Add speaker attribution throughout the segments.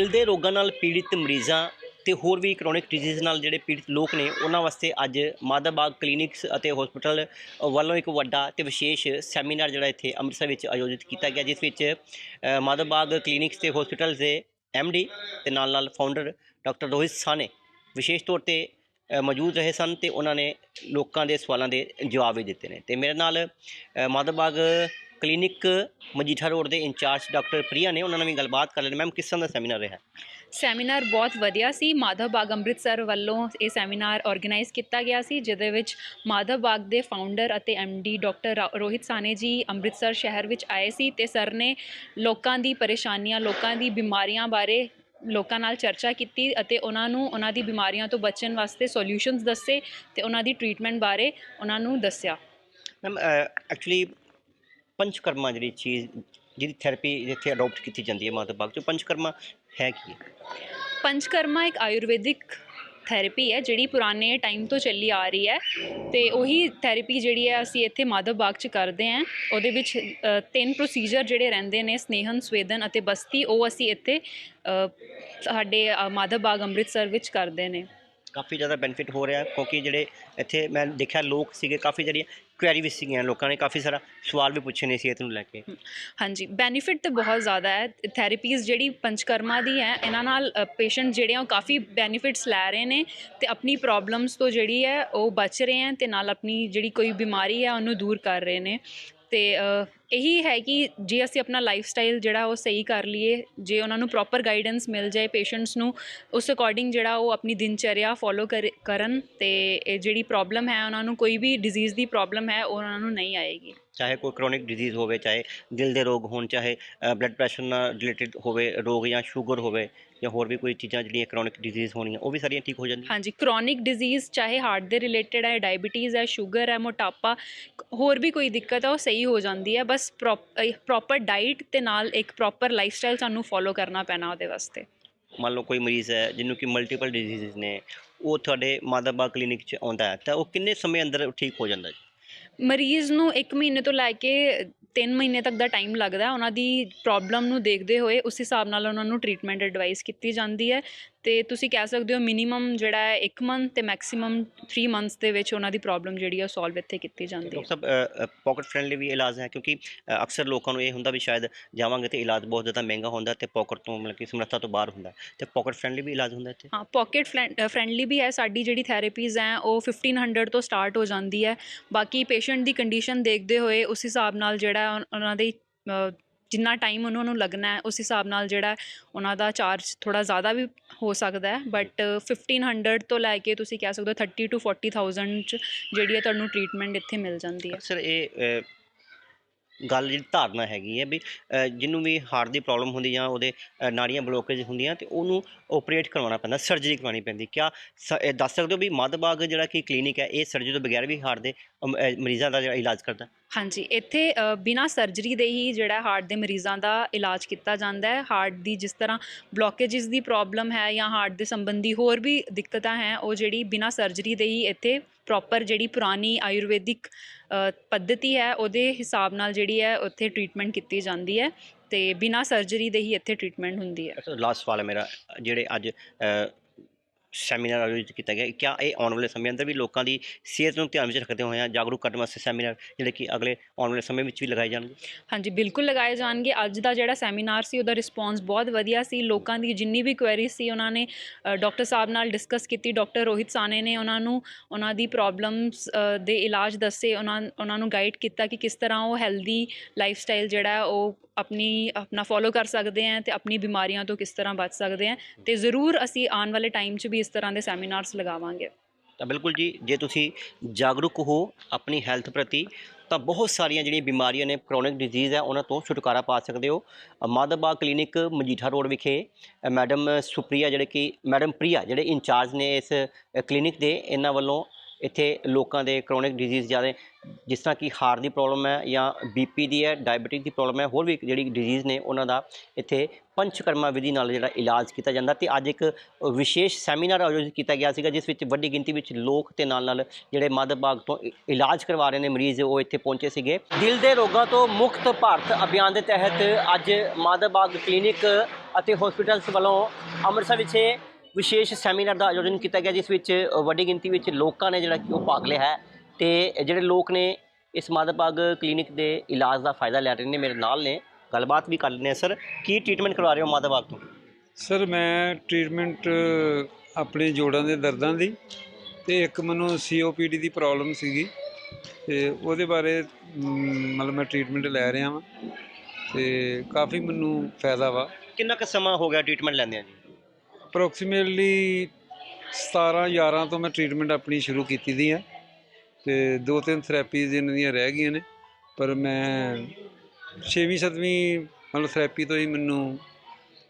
Speaker 1: ਦਿਲ ਦੇ ਰੋਗਾਂ ਨਾਲ ਪੀੜਿਤ ਮਰੀਜ਼ਾਂ ਤੇ ਹੋਰ ਵੀ ਕ੍ਰੋਨਿਕ ਡਿਜ਼ੀਜ਼ ਨਾਲ ਜਿਹੜੇ ਪੀੜਿਤ ਲੋਕ ਨੇ ਉਹਨਾਂ ਵਾਸਤੇ ਅੱਜ ਮਾਦਾਬਾਗ ਕਲੀਨਿਕਸ ਅਤੇ ਹਸਪੀਟਲ ਵੱਲੋਂ ਇੱਕ ਵੱਡਾ ਤੇ ਵਿਸ਼ੇਸ਼ ਸੈਮੀਨਾਰ ਜਿਹੜਾ ਇੱਥੇ ਅੰਮ੍ਰਿਤਸਰ ਵਿੱਚ ਆਯੋਜਿਤ ਕੀਤਾ ਗਿਆ ਜਿਸ ਵਿੱਚ ਅ, ਮਾਦਾਬਾਗ ਕਲੀਨਿਕਸ ਤੇ ਹਸਪੀਟਲ ਦੇ ਡੀ ਤੇ ਨਾਲ ਨਾਲ ਫਾਊਂਡਰ ਡਾਕਟਰ ਰੋਹਿਤ ਸਾਨੇ ਵਿਸ਼ੇਸ਼ ਤੌਰ ਤੇ ਮੌਜੂਦ ਰਹੇ ਸਨ ਤੇ ਉਹਨਾਂ ਨੇ ਲੋਕਾਂ ਦੇ ਸਵਾਲਾਂ ਦੇ ਜਵਾਬ ਵੀ ਦਿੱਤੇ ਨੇ। ਤੇ ਮੇਰੇ ਨਾਲ ਅ, ਮਾਦਾਬਾਗ ਕਲੀਨਿਕ ਮਜੀਠਾ ਰੋਡ ਦੇ ਇੰਚਾਰਜ ਡਾਕਟਰ ਪ੍ਰਿਆ ਨੇ ਉਹਨਾਂ ਨਾਲ ਵੀ ਗੱਲਬਾਤ ਕਰ ਲੈਣੀ ਮੈਮ ਕਿਸ ਤਰ੍ਹਾਂ ਦਾ ਸੈਮੀਨਾਰ ਰਿਹਾ?
Speaker 2: ਸੈਮੀਨਾਰ ਬਹੁਤ ਵਧੀਆ ਸੀ। ਮਾਧਵ ਬਾਗ ਅੰਮ੍ਰਿਤਸਰ ਵੱਲੋਂ ਇਹ ਸੈਮੀਨਾਰ ਆਰਗੇਨਾਈਜ਼ ਕੀਤਾ ਗਿਆ ਸੀ ਜਿਹਦੇ ਵਿੱਚ ਮਾਧਵ ਬਾਗ ਦੇ ਫਾਊਂਡਰ ਅਤੇ ਡੀ ਡਾਕਟਰ ਰੋਹਿਤ ਸਾਨੇ ਜੀ ਅੰਮ੍ਰਿਤਸਰ ਸ਼ਹਿਰ ਵਿੱਚ ਆਏ ਸੀ ਤੇ ਸਰ ਨੇ ਲੋਕਾਂ ਦੀ ਪਰੇਸ਼ਾਨੀਆਂ ਲੋਕਾਂ ਦੀ ਬਿਮਾਰੀਆਂ ਬਾਰੇ ਲੋਕਾਂ ਨਾਲ ਚਰਚਾ ਕੀਤੀ ਅਤੇ ਉਹਨਾਂ ਨੂੰ ਉਹਨਾਂ ਦੀ ਬਿਮਾਰੀਆਂ ਤੋਂ ਬਚਣ ਵਾਸਤੇ ਸੋਲੂਸ਼ਨਸ ਦੱਸੇ ਤੇ ਉਹਨਾਂ ਦੀ ਟ੍ਰੀਟਮੈਂਟ ਬਾਰੇ ਉਹਨਾਂ ਨੂੰ ਦੱਸਿਆ।
Speaker 1: ਮੈਮ ਐਕਚੁਅਲੀ ਪੰਚਕਰਮਾ ਜਿਹੜੀ ਚੀਜ਼ ਜਿਹਦੀ ਥੈਰੇਪੀ ਜਿੱਥੇ ਅਡਾਪਟ ਕੀਤੀ ਜਾਂਦੀ ਹੈ ਮਾਦਾਬਾਗ ਚ ਪੰਚਕਰਮਾ ਹੈ ਕੀ?
Speaker 2: ਪੰਚਕਰਮਾ ਇੱਕ ਆਯੁਰਵੈਦਿਕ ਥੈਰੇਪੀ ਹੈ ਜਿਹੜੀ ਪੁਰਾਣੇ ਟਾਈਮ ਤੋਂ ਚੱਲੀ ਆ ਰਹੀ ਹੈ ਤੇ ਉਹੀ ਥੈਰੇਪੀ ਜਿਹੜੀ ਹੈ ਅਸੀਂ ਇੱਥੇ ਮਾਧਵ ਬਾਗ 'ਚ ਕਰਦੇ ਹਾਂ। ਉਹਦੇ ਵਿੱਚ ਅ, ਤਿੰਨ ਪ੍ਰੋਸੀਜਰ ਜਿਹੜੇ ਰਹਿੰਦੇ ਨੇ ਸਨੇਹਨ ਸਵੇਦਨ ਅਤੇ ਬਸਤੀ ਉਹ ਅਸੀਂ ਇੱਥੇ ਅ, ਸਾਡੇ ਅ, ਮਾਧਵ ਬਾਗ ਅੰਮ੍ਰਿਤਸਰ ਵਿੱਚ ਕਰਦੇ ਨੇ।
Speaker 1: ਕਾਫੀ ਜ਼ਿਆਦਾ ਬੈਨੀਫਿਟ ਹੋ ਰਿਹਾ ਕਿਉਂਕਿ ਜਿਹੜੇ ਇੱਥੇ ਮੈਂ ਦੇਖਿਆ ਲੋਕ ਸੀਗੇ, ਕਾਫੀ ਜਿਹੜੀਆਂ ਕੁਐਰੀ ਵੀ ਸੀਗੀਆਂ ਲੋਕਾਂ ਨੇ, ਕਾਫੀ ਸਾਰਾ ਸਵਾਲ ਵੀ ਪੁੱਛੇ ਨੇ ਸਿਹਤ ਨੂੰ ਲੈ ਕੇ।
Speaker 2: ਹਾਂਜੀ ਬੈਨੀਫਿਟ ਤਾਂ ਬਹੁਤ ਜ਼ਿਆਦਾ ਹੈ। ਥੈਰੇਪੀਜ਼ ਜਿਹੜੀ ਪੰਚਕਰਮਾ ਦੀ ਹੈ, ਇਹਨਾਂ ਨਾਲ ਪੇਸ਼ੈਂਟ ਜਿਹੜੇ ਆ ਉਹ ਕਾਫੀ ਬੈਨੀਫਿਟਸ ਲੈ ਰਹੇ ਨੇ ਤੇ ਆਪਣੀ ਪ੍ਰੋਬਲਮਸ ਤੋਂ ਜਿਹੜੀ ਹੈ ਉਹ ਬਚ ਰਹੇ ਹਨ ਤੇ ਨਾਲ ਆਪਣੀ ਜਿਹੜੀ ਕੋਈ ਬਿਮਾਰੀ ਹੈ ਉਹਨੂੰ ਦੂਰ ਕਰ ਰਹੇ ਨੇ। ਤੇ ਇਹੀ ਹੈ ਕਿ ਜੇ ਅਸੀਂ ਆਪਣਾ ਲਾਈਫ ਸਟਾਈਲ ਜਿਹੜਾ ਉਹ ਸਹੀ ਕਰ ਲਈਏ, ਜੇ ਉਹਨਾਂ ਨੂੰ ਪ੍ਰੋਪਰ ਗਾਈਡੈਂਸ ਮਿਲ ਜਾਏ ਪੇਸ਼ੈਂਟਸ ਨੂੰ, ਉਸ ਅਕੋਰਡਿੰਗ ਜਿਹੜਾ ਉਹ ਆਪਣੀ ਦਿਨਚਰਿਆ ਫੋਲੋ ਕਰਨ ਤੇ ਇਹ ਜਿਹੜੀ ਪ੍ਰੋਬਲਮ ਹੈ ਉਹਨਾਂ ਨੂੰ ਕੋਈ ਵੀ ਡਿਜ਼ੀਜ਼ ਦੀ ਪ੍ਰੋਬਲਮ ਹੈ, ਉਹ ਉਹਨਾਂ ਨੂੰ ਨਹੀਂ ਆਏਗੀ।
Speaker 1: ਚਾਹੇ ਕੋਈ ਕ੍ਰੋਨਿਕ ਡਿਜ਼ੀਜ਼ ਹੋਵੇ, ਚਾਹੇ ਦਿਲ ਦੇ ਰੋਗ ਹੋਣ, ਚਾਹੇ ਬਲੱਡ ਪ੍ਰੈਸ਼ਰ ਨਾਲ ਰਿਲੇਟਡ ਹੋਵੇ ਰੋਗ ਜਾਂ ਸ਼ੂਗਰ ਹੋਵੇ ਜਾਂ ਹੋਰ ਵੀ ਕੋਈ ਚੀਜ਼ਾਂ ਜਿਹੜੀਆਂ ਕ੍ਰੋਨਿਕ ਡਿਜ਼ੀਜ਼ ਹੋਣੀਆਂ ਉਹ ਵੀ ਸਾਰੀਆਂ ਠੀਕ ਹੋ ਜਾਂਦੀਆਂ?
Speaker 2: ਹਾਂਜੀ ਕ੍ਰੋਨਿਕ ਡਿਜ਼ੀਜ਼ ਚਾਹੇ ਹਾਰਟ ਦੇ ਰਿਲੇਟਡ ਹੈ ਡਾਇਬੀਟੀਜ਼ ਹੈ ਸ਼ੂਗਰ ਹੈ ਮੋਟਾਪਾ ਹੋਰ ਵੀ ਕੋਈ ਦਿੱਕਤ ਹੈ ਉਹ ਸਹੀ ਹੋ ਜਾਂਦੀ ਹੈ। ਬਸ ਪ੍ਰੋਪਰ ਡਾਈਟ ਤੇ ਨਾਲ ਇੱਕ ਪ੍ਰੋਪਰ ਲਾਈਫ ਸਟਾਈਲ ਸਾਨੂੰ ਫੋਲੋ ਕਰਨਾ ਪੈਣਾ ਉਹਦੇ ਵਾਸਤੇ।
Speaker 1: ਮੰਨ ਲਓ ਕੋਈ ਮਰੀਜ਼ ਹੈ ਜਿਹਨੂੰ ਕਿ ਮਲਟੀਪਲ ਡਿਜ਼ੀਜ਼ ਨੇ ਉਹ ਤੁਹਾਡੇ ਮਾਦਾਬਾਗ ਕਲੀਨਿਕ 'ਚ ਆਉਂਦਾ ਹੈ ਤਾਂ ਉਹ ਕਿੰਨੇ ਸਮੇਂ ਅੰਦਰ ਠੀਕ ਹੋ ਜਾਂਦਾ ਜੀ?
Speaker 2: ਮਰੀਜ਼ ਨੂੰ 1 ਮਹੀਨੇ ਤੋਂ ਲੈ ਕੇ 3 ਮਹੀਨੇ ਤੱਕ ਦਾ ਟਾਈਮ ਲੱਗਦਾ ਉਹਨਾਂ ਦੀ ਪ੍ਰੋਬਲਮ ਨੂੰ ਦੇਖਦੇ ਹੋਏ ਉਸ ਹਿਸਾਬ ਨਾਲ ਉਹਨਾਂ ਨੂੰ ਟ੍ਰੀਟਮੈਂਟ ਐਡਵਾਈਸ ਕੀਤੀ ਜਾਂਦੀ ਹੈ। ਤੇ ਤੁਸੀਂ ਕਹਿ ਸਕਦੇ ਹੋ ਮਿਨੀਮਮ ਜਿਹੜਾ ਹੈ 1 ਮੰਥ ਤੇ ਮੈਕਸਿਮਮ 3 ਮੰਥਸ ਦੇ ਵਿੱਚ ਉਹਨਾਂ ਦੀ ਪ੍ਰੋਬਲਮ ਜਿਹੜੀ ਹੈ ਸੋਲਵ ਇੱਥੇ ਕੀਤੀ ਜਾਂਦੀ ਹੈ।
Speaker 1: ਸਾਹਿਬ ਪਾਕਟ ਫ੍ਰੈਂਡਲੀ ਵੀ ਇਲਾਜ ਹੈ ਕਿਉਂਕਿ ਅਕਸਰ ਲੋਕਾਂ ਨੂੰ ਇਹ ਹੁੰਦਾ ਵੀ ਸ਼ਾਇਦ ਜਾਵਾਂਗੇ ਤੇ ਇਲਾਜ ਬਹੁਤ ਜ਼ਿਆਦਾ ਮਹਿੰਗਾ ਹੁੰਦਾ ਤੇ ਪਾਕਟ ਤੋਂ ਮਤਲਬ ਕਿ ਸਮਰੱਥਾ ਤੋਂ ਬਾਹਰ ਹੁੰਦਾ। ਤੇ ਪਾਕਟ ਫ੍ਰੈਂਡਲੀ ਵੀ ਇਲਾਜ ਹੁੰਦਾ ਇੱਥੇ?
Speaker 2: ਹਾਂ ਪਾਕਟ ਫ੍ਰੈਂਡਲੀ ਵੀ ਹੈ ਸਾਡੀ ਜਿਹੜੀ ਥੈਰੇਪੀਜ਼ ਹੈ ਉਹ 1500 ਤੋਂ ਸਟਾਰਟ ਹੋ ਜਾਂਦੀ ਹੈ। ਬਾਕੀ ਪੇਸ਼ੈਂਟ ਦੀ ਕੰਡੀਸ਼ਨ ਦੇਖਦੇ ਹੋਏ ਉਸ ਹਿਸਾਬ ਨਾਲ ਜਿਹੜਾ ਉਹਨਾਂ ਦੀ ਜਿੰਨਾ ਟਾਈਮ ਉਹਨਾਂ ਨੂੰ ਲੱਗਣਾ ਹੈ, ਉਸ ਹਿਸਾਬ ਨਾਲ ਜਿਹੜਾ ਉਹਨਾਂ ਦਾ ਚਾਰਜ ਥੋੜਾ ਜ਼ਿਆਦਾ ਵੀ ਹੋ ਸਕਦਾ ਹੈ। ਬਟ 1500 ਤੋਂ ਲੈ ਕੇ ਤੁਸੀਂ ਕਹਿ ਸਕਦੇ ਹੋ 30 ਟੂ 40000 ਚ ਜਿਹੜੀ ਹੈ ਤੁਹਾਨੂੰ ਟ੍ਰੀਟਮੈਂਟ ਇੱਥੇ ਮਿਲ ਜਾਂਦੀ ਹੈ।
Speaker 1: ਸਰ ਇਹ ਗੱਲ ਜਿਹੜੀ ਧਾਰਨਾ ਹੈਗੀ ਹੈ ਵੀ ਜਿਹਨੂੰ ਵੀ ਹਾਰਟ ਦੀ ਪ੍ਰੋਬਲਮ ਹੁੰਦੀ ਜਾਂ ਉਹਦੇ ਅ, ਨਾੜੀਆਂ ਬਲੋਕੇਜ ਹੁੰਦੀਆਂ ਤੇ ਉਹਨੂੰ ਆਪਰੇਟ ਕਰਵਾਉਣਾ ਪੈਂਦਾ ਸਰਜਰੀ ਕਰਵਾਉਣੀ ਪੈਂਦੀ। ਕਿਆ ਸ- ਦੱਸ ਸਕਦੇ ਹੋ ਵੀ ਮੱਧਬਾਗ ਜਿਹੜਾ ਕਿ ਕਲੀਨਿਕ ਹੈ ਇਹ ਸਰਜਰੀ ਤੋਂ ਬਗੈਰ ਵੀ ਹਾਰਟ ਦੇ ਮਰੀਜ਼ਾਂ ਦਾ ਜਿਹੜਾ ਇਲਾਜ ਕਰਦਾ?
Speaker 2: ਹਾਂਜੀ ਇੱਥੇ ਅ, ਬਿਨਾਂ ਸਰਜਰੀ ਦੇ ਹੀ ਜਿਹੜਾ ਹਾਰਟ ਦੇ ਮਰੀਜ਼ਾਂ ਦਾ ਇਲਾਜ ਕੀਤਾ ਜਾਂਦਾ ਹੈ। ਹਾਰਟ ਦੀ ਜਿਸ ਤਰ੍ਹਾਂ ਬਲੋਕੇजेस ਦੀ ਪ੍ਰੋਬਲਮ ਹੈ ਜਾਂ ਹਾਰਟ ਦੇ ਸੰਬੰਧੀ ਹੋਰ ਵੀ ਦਿੱਕਤਾਂ ਹੈ ਉਹ ਜਿਹੜੀ ਬਿਨਾਂ ਸਰਜਰੀ ਦੇ ਹੀ ਇੱਥੇ ਪ੍ਰੋਪਰ ਜਿਹੜੀ ਪੁਰਾਣੀ ਆਯੁਰਵੈਦਿਕ ਪੱਧਤੀ ਹੈ, ਉਹਦੇ ਹਿਸਾਬ ਨਾਲ ਜਿਹੜੀ ਹੈ, ਉੱਥੇ ਟ੍ਰੀਟਮੈਂਟ ਕੀਤੀ ਜਾਂਦੀ ਹੈ ਤੇ ਬਿਨਾਂ ਸਰਜਰੀ ਦੇ ਹੀ ਇੱਥੇ ਟ੍ਰੀਟਮੈਂਟ ਹੁੰਦੀ ਹੈ।
Speaker 1: ਲਾਸਟ ਸਵਾਲ ਹੈ ਮੇਰਾ, ਜਿਹੜੇ ਅੱਜ ਸੈਮੀਨਾਰ ਆਯੋਜਿਤ ਕੀਤਾ ਗਿਆ। ਕਿਆ ਇਹ ਆਉਣ ਵਾਲੇ ਸਮੇਂ ਅੰਦਰ ਵੀ ਲੋਕਾਂ ਦੀ ਸਿਹਤ ਨੂੰ ਧਿਆਨ ਵਿੱਚ ਰੱਖਦੇ ਹੋਏ ਜਾਗਰੂਕ ਕਰਨ ਵਾਸਤੇ ਸੈਮੀਨਾਰ ਜਿਹੜੇ ਕਿ ਅਗਲੇ ਆਉਣ ਵਾਲੇ ਸਮੇਂ ਵਿੱਚ ਵੀ ਲਗਾਏ ਜਾਣਗੇ?
Speaker 2: ਹਾਂਜੀ, ਬਿਲਕੁਲ ਲਗਾਏ ਜਾਣਗੇ। ਅੱਜ ਦਾ ਜਿਹੜਾ ਸੈਮੀਨਾਰ ਸੀ, ਉਹਦਾ ਰਿਸਪੌਂਸ ਬਹੁਤ ਵਧੀਆ ਸੀ। ਲੋਕਾਂ ਦੀ ਜਿੰਨੀ ਵੀ ਕੁਐਰੀ ਸੀ, ਉਹਨਾਂ ਨੇ ਡਾਕਟਰ ਸਾਹਿਬ ਨਾਲ ਡਿਸਕਸ ਕੀਤੀ। ਡਾਕਟਰ ਰੋਹਿਤ ਸਾਨੇ ਨੇ ਉਹਨਾਂ ਨੂੰ, ਉਹਨਾਂ ਦੀ ਪ੍ਰੋਬਲਮਸ ਦੇ ਇਲਾਜ ਦੱਸੇ, ਉਹਨਾਂ ਉਹਨਾਂ ਨੂੰ ਗਾਈਡ ਕੀਤਾ ਕਿ ਕਿਸ ਤਰ੍ਹਾਂ ਉਹ ਹੈਲਦੀ ਲਾਈਫ ਸਟਾਈਲ ਜਿਹੜਾ ਉਹ ਆਪਣੀ ਆਪਣਾ ਫੋਲੋ ਕਰ ਸਕਦੇ ਹੈ ਤੇ ਆਪਣੀ ਬਿਮਾਰੀਆਂ ਤੋਂ ਕਿਸ ਤਰ੍ਹਾਂ ਬਚ ਸਕਦੇ ਹੈ ਤੇ ਜ਼ਰੂਰ ਅਸੀਂ ਆਉਣ ਵਾਲੇ ਟਾਈਮ 'ਚ ਵੀ ਇਸ ਤਰ੍ਹਾਂ ਦੇ ਸੈਮੀਨਾਰਸ ਲਗਾਵਾਂਗੇ।
Speaker 1: ਤਾਂ ਬਿਲਕੁਲ ਜੀ ਜੇ ਤੁਸੀਂ ਜਾਗਰੂਕ ਹੋ ਆਪਣੀ ਹੈਲਥ ਪ੍ਰਤੀ ਤਾਂ ਬਹੁਤ ਸਾਰੀਆਂ ਜਿਹੜੀਆਂ ਬਿਮਾਰੀਆਂ ਨੇ ਕ੍ਰੋਨਿਕ ਡਿਜ਼ੀਜ਼ ਹੈ ਉਹਨਾਂ ਤੋਂ ਛੁਟਕਾਰਾ ਪਾ ਸਕਦੇ ਹੋ। ਅ, ਕਲੀਨਿਕ ਮਜੀਠਾ ਰੋਡ ਵਿਖੇ ਮੈਡਮ ਸੁਪਰੀਆ ਜਿਹੜੇ ਕਿ ਮੈਡਮ ਪ੍ਰੀਆ ਜਿਹੜੇ ਇੰਚਾਰਜ ਨੇ ਇਸ ਕਲੀਨਿਕ ਦੇ ਇਹਨਾਂ ਵੱਲੋਂ ਇੱਥੇ ਲੋਕਾਂ ਦੇ ਕ੍ਰੋਨਿਕ ਡਿਜ਼ੀਜ਼ ਜ਼ਿਆਦਾ ਜਿਸ ਤਰ੍ਹਾਂ ਕਿ ਹਾਰਟ ਦੀ ਪ੍ਰੋਬਲਮ ਹੈ ਜਾਂ ਬੀਪੀ ਦੀ ਹੈ ਡਾਇਬੀਟਿਕ ਦੀ ਪ੍ਰੋਬਲਮ ਹੈ, ਹੋਰ ਵੀ ਜਿਹੜੀ ਡਿਜ਼ੀਜ਼ ਨੇ ਉਹਨਾਂ ਦਾ ਇੱਥੇ ਪੰਚਕਰਮਾ ਵਿਧੀ ਨਾਲ ਜਿਹੜਾ ਇਲਾਜ ਕੀਤਾ ਜਾਂਦਾ ਤੇ ਅੱਜ ਇੱਕ ਵਿਸ਼ੇਸ਼ ਸੈਮੀਨਾਰ ਆਯੋਜਿਤ ਕੀਤਾ ਗਿਆ ਸੀਗਾ, ਜਿਸ ਵਿੱਚ ਵੱਡੀ ਗਿਣਤੀ ਵਿੱਚ ਲੋਕ ਤੇ ਨਾਲ ਨਾਲ ਜਿਹੜੇ ਮੱਧਭਾਗ ਤੋਂ ਇਲਾਜ ਕਰਵਾ ਰਹੇ ਨੇ ਮਰੀਜ਼ ਉਹ ਇੱਥੇ ਪਹੁੰਚੇ ਸੀਗੇ। ਦਿਲ ਦੇ ਰੋਗਾਂ ਤੋਂ ਮੁਕਤ ਭਾਰਤ ਅਭਿਆਨ ਦੇ ਤਹਿਤ ਅੱਜ ਮੱਧਭਾਗ ਕਲੀਨਿਕ ਅਤੇ ਹਸਪੀਟਲਸ ਵੱਲੋਂ ਅੰਮ੍ਰਿਤਸਰ ਵਿਖੇ ਵਿਸ਼ੇਸ਼ ਸੈਮੀਨਾਰ ਦਾ ਆਯੋਜਨ ਕੀਤਾ ਗਿਆ ਜਿਸ ਵਿੱਚ ਵੱਡੀ ਗਿਣਤੀ ਵਿੱਚ ਲੋਕਾਂ ਨੇ ਜਿਹੜਾ ਕਿ ਉਹ ਭਾਗ ਲਿਆ ਹੈ ਤੇ ਜਿਹੜੇ ਲੋਕ ਨੇ ਇਸ ਮਾਦਰਬਾਗ ਕਲੀਨਿਕ ਦੇ ਇਲਾਜ ਦਾ ਫਾਇਦਾ ਲੈ ਰਹੇ ਨੇ ਮੇਰੇ ਨਾਲ ਨੇ। ਗੱਲਬਾਤ ਵੀ ਕਰ ਹਾਂ ਸਰ। ਕੀ ਟ੍ਰੀਟਮੈਂਟ ਕਰਵਾ ਰਹੇ ਹੋ ਮਾਦਰਬਾਗ ਤੋਂ?
Speaker 3: ਸਰ ਮੈਂ ਟ੍ਰੀਟਮੈਂਟ ਆਪਣੇ ਜੋੜਾਂ ਦੇ ਦਰਦਾਂ ਦੀ ਤੇ ਇੱਕ ਮੈਨੂੰ ਸੀਓਪੀਡੀ ਦੀ ਪ੍ਰੋਬਲਮ ਸੀਗੀ ਤੇ ਉਹਦੇ ਬਾਰੇ ਮਤਲਬ ਮੈਂ ਟ੍ਰੀਟਮੈਂਟ ਲੈ ਰਿਹਾ ਵਾਂ ਤੇ ਕਾਫੀ ਮੈਨੂੰ ਫਾਇਦਾ ਵਾ।
Speaker 1: ਕਿੰਨਾ ਕੁ ਸਮਾਂ ਹੋ ਗਿਆ ਟ੍ਰੀਟਮੈਂਟ ਲੈਂਦੇ ਆ ਜੀ?
Speaker 3: ਅਪਰੋਕਸੀਮੇਟਲੀ 17 11 ਤੋਂ ਮੈਂ ਟ੍ਰੀਟਮੈਂਟ ਆਪਣੀ ਸ਼ੁਰੂ ਕੀਤੀ ਦੀ ਹੈ ਤੇ ਦੋ ਤਿੰਨ ਥੈਰੇਪੀਜ਼ ਇਹਨਾਂ ਦੀਆਂ ਰਹਿ ਗਈਆਂ ਨੇ। ਪਰ ਮੈਂ 6ਵੀਂ 7ਵੀਂ ਮਤਲਬ ਥੈਰੇਪੀ ਤੋਂ ਹੀ ਮੈਨੂੰ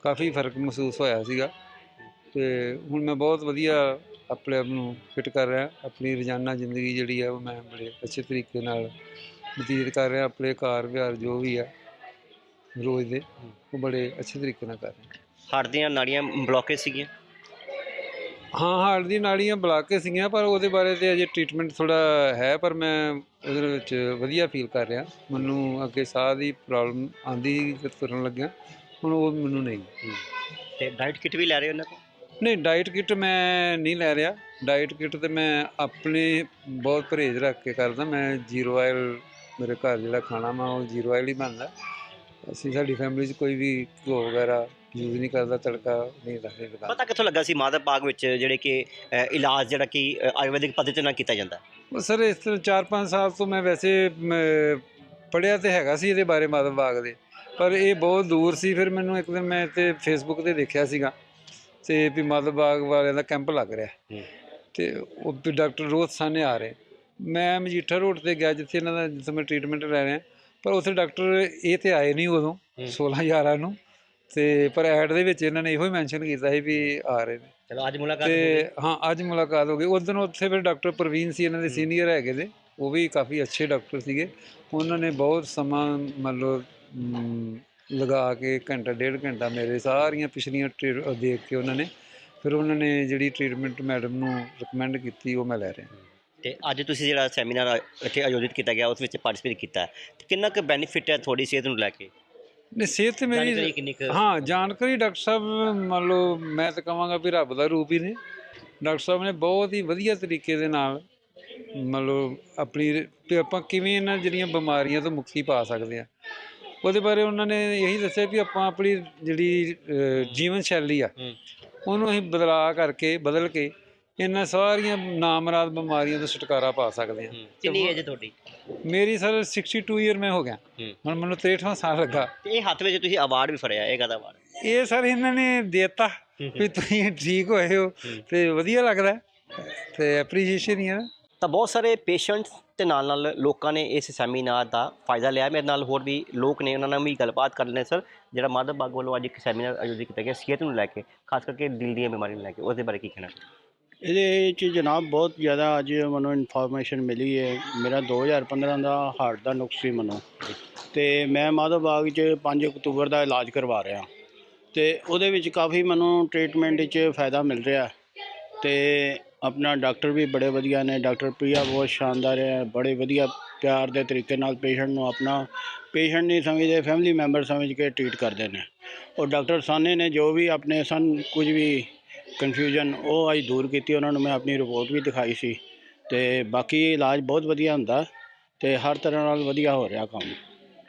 Speaker 3: ਕਾਫੀ ਫ਼ਰਕ ਮਹਿਸੂਸ ਹੋਇਆ ਸੀਗਾ। ਤੇ ਹੁਣ ਮੈਂ ਬਹੁਤ ਵਧੀਆ ਆਪਣੇ ਆਪ ਨੂੰ ਫਿਟ ਕਰ ਰਿਹਾ, ਆਪਣੀ ਰੋਜ਼ਾਨਾ ਜ਼ਿੰਦਗੀ ਜਿਹੜੀ ਹੈ ਉਹ ਮੈਂ ਬੜੇ ਅੱਛੇ ਤਰੀਕੇ ਨਾਲ ਬਤੀਤ ਕਰ ਰਿਹਾ, ਆਪਣੇ ਘਰ ਵਿਹਾਰ ਜੋ ਵੀ ਆ ਰੋਜ਼ ਦੇ, ਉਹ ਬੜੇ ਅੱਛੇ ਤਰੀਕੇ ਨਾਲ ਕਰ ਰਿਹਾ।
Speaker 1: ਹਾਰਟ ਦੀਆਂ ਨਾੜੀਆਂ ਬਲੌਕੇਜ ਸੀਗੀਆਂ?
Speaker 3: ਹਾਂ ਹਾਰਟ ਦੀ ਨਾੜੀਆਂ ਬਲਾਕ ਸੀਗੀਆਂ ਪਰ ਉਹਦੇ ਬਾਰੇ ਤੇ ਅਜੇ ਟ੍ਰੀਟਮੈਂਟ ਥੋੜਾ ਹੈ ਪਰ ਮੈਂ ਉਹਦੇ ਵਿੱਚ ਵਧੀਆ ਫੀਲ ਕਰ ਰਿਹਾ। ਮੈਨੂੰ ਅੱਗੇ ਸਾਹ ਦੀ ਪ੍ਰੋਬਲਮ ਆਂਦੀ ਸੀ ਤੁਰਨ ਲੱਗਿਆ ਹੁਣ ਉਹ ਮੈਨੂੰ ਨਹੀਂ।
Speaker 1: ਤੇ ਡਾਈਟ ਕਿਟ ਵੀ ਲੈ ਰਹੇ ਹੋ ਇਹਨਾਂ ਤੋਂ
Speaker 3: ਨਹੀਂ ਡਾਈਟ ਕਿਟ ਮੈਂ ਨਹੀਂ ਲੈ ਰਿਹਾ। ਡਾਈਟ ਕਿਟ ਤੇ ਮੈਂ ਆਪਣੇ ਬਹੁਤ ਪਰਹੇਜ਼ ਰੱਖ ਕੇ ਕਰਦਾ। ਮੈਂ ਜ਼ੀਰੋ ਆਇਲ ਮੇਰੇ ਘਰ ਜਿਹੜਾ ਖਾਣਾ ਮੈਂ ਉਹ ਜ਼ੀਰੋ ਆਇਲ ਹੀ ਬਣਦਾ। ਅਸੀਂ ਸਾਡੀ ਫੈਮਿਲੀ 'ਚ ਕੋਈ ਵੀ ਘਿਓ ਵਗੈਰਾ ਯੂਜ਼ ਨਹੀਂ ਕਰਦਾ ਤੜਕਾ ਨਹੀਂ ਰੱਖਦੇ ਦੁਕਾਨ
Speaker 1: ਪਤਾ ਕਿੱਥੋਂ ਲੱਗਾ ਸੀ ਮਾਦਰਬਾਗ ਵਿੱਚ ਜਿਹੜੇ ਕਿ ਅ, ਇਲਾਜ ਜਿਹੜਾ ਕਿ ਅ, ਆਯੁਰਵੈਦਿਕ ਪੱਧਤੀ ਨਾਲ ਕੀਤਾ ਜਾਂਦਾ? ਹੈ?
Speaker 3: ਉਹ ਸਰ ਇਸ ਤਰ੍ਹਾਂ 4-5 ਸਾਲ ਤੋਂ ਮੈਂ ਵੈਸੇ ਪੜਿਆ ਤੇ ਹੈਗਾ ਸੀ ਇਹਦੇ ਬਾਰੇ ਮਾਧਵ ਬਾਗ ਦੇ। ਪਰ ਇਹ ਬਹੁਤ ਦੂਰ ਸੀ ਫਿਰ ਮੈਨੂੰ ਇੱਕ ਦਿਨ ਮੈਂ ਤੇ ਫੇਸਬੁੱਕ ਤੇ ਦੇਖਿਆ ਸੀਗਾ ਤੇ ਵੀ ਮਾਧਵ ਬਾਗ ਵਾਲਿਆਂ ਦਾ ਕੈਂਪ ਲੱਗ ਰਿਹਾ।
Speaker 1: ਹੂੰ।
Speaker 3: ਤੇ ਉਹ ਵੀ ਡਾਕਟਰ ਰੋਹਤ ਸਾਹਨੇ ਆ ਰਹੇ। ਮੈਂ ਮਜੀਠਾ ਰੋਡ ਤੇ ਗਿਆ ਜਿੱਥੇ ਇਹਨਾਂ ਦਾ ਜਿੱਥੇ ਮੈਂ ਟ੍ਰੀਟਮੈਂਟ ਲੈ ਰਿਹਾ। ਪਰ ਉੱਥੇ ਡਾਕਟਰ ਇਹ ਤੇ ਆਏ ਨਹੀਂ ਉਦੋਂ
Speaker 1: ਹੂੰ।
Speaker 3: 16 11 ਨੂੰ। ਤੇ ਪਰ ਐਡ ਦੇ ਵਿੱਚ ਇਹਨਾਂ ਨੇ ਇਹੋ ਹੀ ਮੈਂਸ਼ਨ ਕੀਤਾ ਸੀ ਵੀ ਆ ਰਹੇ ਨੇ।
Speaker 1: ਚਲੋ ਅੱਜ ਮੁਲਾਕਾਤ
Speaker 3: ਤੇ ਹਾਂ ਅੱਜ ਮੁਲਾਕਾਤ ਹੋ ਗਈ। ਉਸ ਦਿਨ ਉੱਥੇ ਫਿਰ ਡਾਕਟਰ ਪ੍ਰਵੀਨ ਸੀ ਇਹਨਾਂ ਦੇ ਸੀਨੀਅਰ ਹੈਗੇ ਦੇ ਉਹ ਵੀ ਕਾਫੀ ਅੱਛੇ ਡਾਕਟਰ ਸੀਗੇ। ਉਹਨਾਂ ਨੇ ਬਹੁਤ ਸਮਾਂ ਮੰਨ ਲਓ ਮ, ਲਗਾ ਕੇ ਘੰਟਾ ਡੇਢ ਘੰਟਾ ਮੇਰੇ ਸਾਰੀਆਂ ਪਿਛਲੀਆਂ ਦੇਖ ਕੇ ਉਹਨਾਂ ਨੇ। ਫਿਰ ਉਹਨਾਂ ਨੇ ਜਿਹੜੀ ਟ੍ਰੀਟਮੈਂਟ ਮੈਡਮ ਨੂੰ ਰეკਮੈਂਡ ਕੀਤੀ ਉਹ ਮੈਂ ਲੈ ਰਿਹਾ।
Speaker 1: ਤੇ ਅੱਜ ਤੁਸੀਂ ਜਿਹੜਾ ਸੈਮੀਨਾਰ ਇੱਥੇ ਆਯੋਜਿਤ ਕੀਤਾ ਗਿਆ ਉਸ ਵਿੱਚ ਪਾਰਟਿਸਿਪੇਟ ਕੀਤਾ। ਤੇ ਕਿੰਨਾ ਕੁ ਬੈਨੀਫਿਟ ਹੈ ਤੁਹਾਡੀ ਸਿਹਤ ਨੂੰ ਲੈ ਕੇ
Speaker 3: ਨੇ ਸਿਹਤ ਤੇ
Speaker 1: ਜਾਣਕਾਰੀ
Speaker 3: ਮੇਰੀ
Speaker 1: ਕਿੰਨੀ ਕੁ
Speaker 3: ਹਾਂ ਜਾਣਕਾਰੀ ਡਾਕਟਰ ਸਾਹਿਬ ਮੰਨ ਲਓ ਮੈਂ ਤਾਂ ਕਹਾਂਗਾ ਵੀ ਰੱਬ ਦਾ ਰੂਪ ਹੀ ਨੇ ਡਾਕਟਰ ਸਾਹਿਬ ਨੇ ਬਹੁਤ ਹੀ ਵਧੀਆ ਤਰੀਕੇ ਦੇ ਨਾਲ ਮੰਨ ਲਓ ਆਪਣੀ ਵੀ ਆਪਾਂ ਕਿਵੇਂ ਇਹਨਾਂ ਜਿਹੜੀਆਂ ਬਿਮਾਰੀਆਂ ਤੋਂ ਮੁਕਤੀ ਪਾ ਸਕਦੇ ਆ ਉਹਦੇ ਬਾਰੇ ਉਹਨਾਂ ਨੇ ਇਹੀ ਦੱਸਿਆ ਵੀ ਆਪਾਂ ਆਪਣੀ ਜਿਹੜੀ ਅਹ, ਜੀਵਨ ਸ਼ੈਲੀ ਆ
Speaker 1: ਹੂੰ।
Speaker 3: ਉਹਨੂੰ ਅਸੀਂ ਬਦਲਾ ਕਰਕੇ ਬਦਲ ਕੇ ਇਹਨਾਂ ਸਾਰੀਆਂ ਨਾਮਰਾਦ ਬਿਮਾਰੀਆਂ ਤੋਂ ਛੁਟਕਾਰਾ ਪਾ ਸਕਦੇ ਆ
Speaker 1: ਹੂੰ। ਕਿੰਨੀ ਏਜ ਤੁਹਾਡੀ
Speaker 3: ਮੇਰੀ ਸਰ 62 ਇਅਰ ਮੈਂ ਹੋ ਗਿਆ। ਹੁਣ ਮੈਨੂੰ 63ਵਾਂ ਸਾਲ ਲੱਗਾ
Speaker 1: ਤੇ ਇਹ ਹੱਥ ਵਿੱਚ ਤੁਸੀਂ ਅਵਾਰਡ ਵੀ ਫੜਿਆ ਇਹ ਕਾਹਦਾ ਅਵਾਰਡ
Speaker 3: ਇਹ ਸਰ ਇਹਨਾਂ ਨੇ ਦੇਤਾ ਵੀ ਤੁਸੀਂ ਠੀਕ ਹੋਏ ਹੋ। ਤੇ ਵਧੀਆ ਲੱਗਦਾ। ਤੇ ਐਪਰੀਸ਼ੀਏਸ਼ਨ ਹੀ ਨਾ।
Speaker 1: ਤਾਂ ਬਹੁਤ ਸਾਰੇ ਪੇਸ਼ੈਂਟਸ ਤੇ ਨਾਲ ਨਾਲ ਲੋਕਾਂ ਨੇ ਇਸ ਸੈਮੀਨਾਰ ਦਾ ਫਾਇਦਾ ਲਿਆ ਮੇਰੇ ਨਾਲ ਹੋਰ ਵੀ ਲੋਕ ਨੇ ਉਹਨਾਂ ਨਾਲ ਵੀ ਗੱਲਬਾਤ ਕਰ ਲੈਣੇ ਸਰ ਜਿਹੜਾ ਮਾਧਵ ਬਾਗ ਵੱਲੋਂ ਅੱਜ ਇੱਕ ਸੈਮੀਨਾਰ ਆਯੋਜਿਤ ਕੀਤਾ ਗਿਆ ਸਿਹਤ ਨੂੰ ਲੈ ਕੇ ਖਾਸ ਕਰਕੇ ਦਿਲ ਦੀਆਂ ਬਿਮਾਰੀਆਂ ਨੂੰ ਲੈ ਕੇ ਉਹਦੇ ਬਾਰੇ ਕੀ ਕਹਿਣਾ
Speaker 4: ਇਹਦੇ 'ਚ ਜਨਾਬ ਬਹੁਤ ਜ਼ਿਆਦਾ ਅੱਜ ਮੈਨੂੰ ਇਨਫੋਰਮੇਸ਼ਨ ਮਿਲੀ ਹੈ। ਮੇਰਾ 2015 ਦਾ ਹਾਰਟ ਦਾ ਨੁਕਸ ਸੀ ਮੈਨੂੰ। ਤੇ ਮੈਂ ਮਾਧਵ ਬਾਗ 'ਚ 5 ਅਕਤੂਬਰ ਦਾ ਇਲਾਜ ਕਰਵਾ ਰਿਹਾ। ਤੇ ਉਹਦੇ ਵਿੱਚ ਕਾਫੀ ਮੈਨੂੰ ਟ੍ਰੀਟਮੈਂਟ 'ਚ ਫਾਇਦਾ ਮਿਲ ਰਿਹਾ। ਤੇ ਆਪਣਾ ਡਾਕਟਰ ਵੀ ਬੜੇ ਵਧੀਆ ਨੇ। ਡਾਕਟਰ ਪ੍ਰਿਆ ਬਹੁਤ ਸ਼ਾਨਦਾਰ ਹੈ। ਬੜੇ ਵਧੀਆ ਪਿਆਰ ਦੇ ਤਰੀਕੇ ਨਾਲ ਪੇਸ਼ੈਂਟ ਨੂੰ ਆਪਣਾ ਪੇਸ਼ੈਂਟ ਨਹੀਂ ਸਮਝਦੇ ਫੈਮਿਲੀ ਮੈਂਬਰ ਸਮਝ ਕੇ ਟ੍ਰੀਟ ਕਰਦੇ ਨੇ। ਔਰ ਡਾਕਟਰ ਸਾਨੇ ਨੇ ਜੋ ਵੀ ਆਪਣੇ ਸਨ ਕੁਝ ਵੀ ਕਨਫਿਊਜ਼ਨ ਉਹ ਅੱਜ ਦੂਰ ਕੀਤੀ ਉਹਨਾਂ ਨੂੰ ਮੈਂ ਆਪਣੀ ਰਿਪੋਰਟ ਵੀ ਦਿਖਾਈ ਸੀ। ਤੇ ਬਾਕੀ ਇਲਾਜ ਬਹੁਤ ਵਧੀਆ ਹੁੰਦਾ ਤੇ ਹਰ ਤਰ੍ਹਾਂ ਨਾਲ ਵਧੀਆ ਹੋ ਰਿਹਾ ਕੰਮ।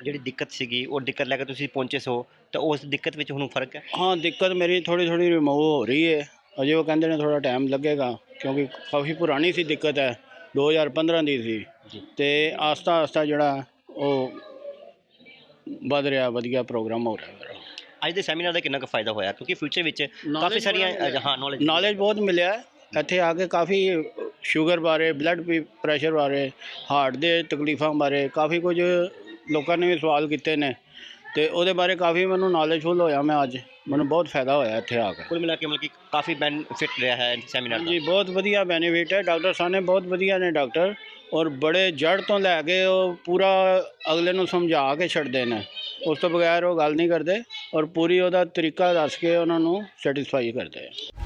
Speaker 1: ਜਿਹੜੀ ਦਿੱਕਤ ਸੀਗੀ ਉਹ ਦਿੱਕਤ ਲੈ ਕੇ ਤੁਸੀਂ ਪਹੁੰਚੇ ਸੋ ਤਾਂ ਉਸ ਦਿੱਕਤ ਵਿੱਚ ਹੁਣ ਫ਼ਰਕ ਹੈ?
Speaker 4: ਹਾਂ ਦਿੱਕਤ ਮੇਰੀ ਥੋੜੀ ਥੋੜੀ ਰਿਮੂਵ ਹੋ ਰਹੀ ਹੈ। ਅਜੇ ਉਹ ਕਹਿੰਦੇ ਨੇ ਥੋੜਾ ਟਾਈਮ ਲੱਗੇਗਾ ਕਿਉਂਕਿ ਕਾਫੀ ਪੁਰਾਣੀ ਸੀ ਦਿੱਕਤ ਹੈ 2015 ਦੀ ਸੀ। ਤੇ ਆਸਤਾ ਆਸਤਾ ਜਿਹੜਾ ਉਹ ਵੱਧ ਰਿਹਾ ਵਧੀਆ ਪ੍ਰੋਗਰਾਮ ਹੋ ਰਿਹਾ ਮੇਰਾ।
Speaker 1: ਅੱਜ ਦੇ ਸੈਮੀਨਾਰ ਦਾ ਕਿੰਨਾ ਕੁ ਫਾਇਦਾ ਹੋਇਆ? ਕਿਉਂਕਿ ਫਿਊਚਰ ਵਿੱਚ ਕਾਫੀ ਸਾਰੀਆਂ ਹਾਂ ਨੌਲੇਜ
Speaker 4: ਨੌਲੇਜ ਬਹੁਤ ਮਿਲਿਆ। ਇੱਥੇ ਆ ਕੇ ਕਾਫੀ ਸ਼ੂਗਰ ਬਾਰੇ ਬਲੱਡ ਪ੍ਰੈਸ਼ਰ ਬਾਰੇ ਹਾਰਟ ਦੇ ਤਕਲੀਫਾਂ ਬਾਰੇ ਕਾਫੀ ਕੁਝ ਲੋਕਾਂ ਨੇ ਵੀ ਸਵਾਲ ਕੀਤੇ ਨੇ। ਤੇ ਉਹਦੇ ਬਾਰੇ ਕਾਫੀ ਮੈਨੂੰ ਨੌਲੇਜਫੁਲ ਹੋਇਆ ਮੈਂ ਅੱਜ। ਮੈਨੂੰ ਬਹੁਤ ਫਾਇਦਾ ਹੋਇਆ ਇੱਥੇ ਆ ਕੇ।
Speaker 1: ਕੁੱਲ ਮਿਲਾ ਕੇ ਮਤਲਬ ਕਿ ਕਾਫੀ ਬੈਨੀਫਿਟ ਰਿਹਾ ਹੈ ਸੈਮੀਨਾਰ ਦਾ।
Speaker 4: ਜੀ ਬਹੁਤ ਵਧੀਆ ਬੈਨੀਫਿਟ ਹੈ। ਡਾਕਟਰ ਸਾਹਨੇ ਬਹੁਤ ਵਧੀਆ ਨੇ ਡਾਕਟਰ। ਔਰ ਬੜੇ ਜੜ ਤੋਂ ਲੈ ਕੇ ਉਹ ਪੂਰਾ ਅਗਲੇ ਨੂੰ ਸਮਝਾ ਕੇ ਛੱਡਦੇ ਨੇ। ਉਸ ਤੋਂ ਬਗੈਰ ਉਹ ਗੱਲ ਨਹੀਂ ਕਰਦੇ ਔਰ ਪੂਰੀ ਉਹਦਾ ਤਰੀਕਾ ਦੱਸ ਕੇ ਉਹਨਾਂ ਨੂੰ ਸੈਟੀਸਫਾਈ ਕਰਦੇ ਆ।